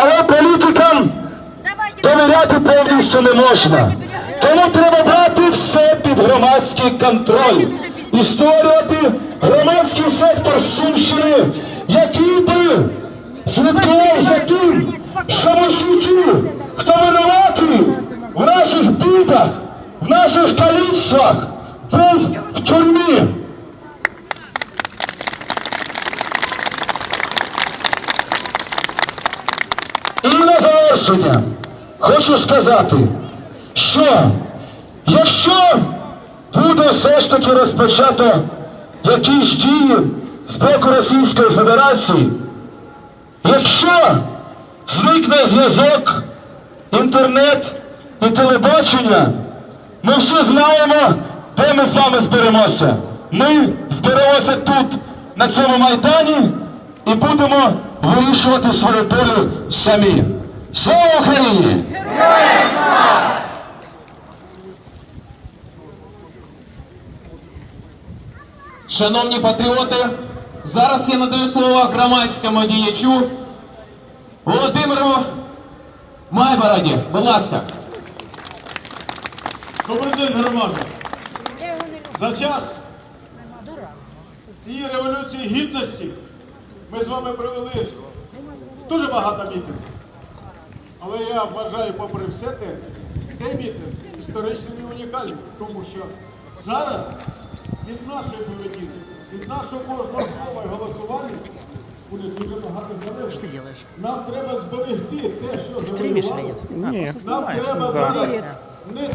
Але політикам довіряти повністю не можна. Тому треба брати все під громадський контроль і створювати громадський сектор Сумщини, який би слідкував за тим, що в світі, хто винуватий в наших бідах, в наших каліцтвах, був в тюрмі. І на завершення хочу сказати, що якщо буде все ж таки розпочато якісь дії з боку Російської Федерації, якщо зникне зв'язок, інтернет і телебачення, ми всі знаємо, де ми з вами зберемося. Ми зберемося тут, на цьому майдані, і будемо вирішувати свою долю самі. Слава Україні! Шановні патріоти, зараз я надаю слово громадському діячу Володимиру Майбороді. Будь ласка. Добрий день, громада. За час цієї революції гідності ми з вами провели дуже багато мітингів. Але я вважаю, попри все те, цей мітинг історично і унікальний, тому що зараз від нашої поведінки, від нашого кожного слова і голосування буде дуже багато залежати. Нам треба зберегти те, що просто Нам треба зараз не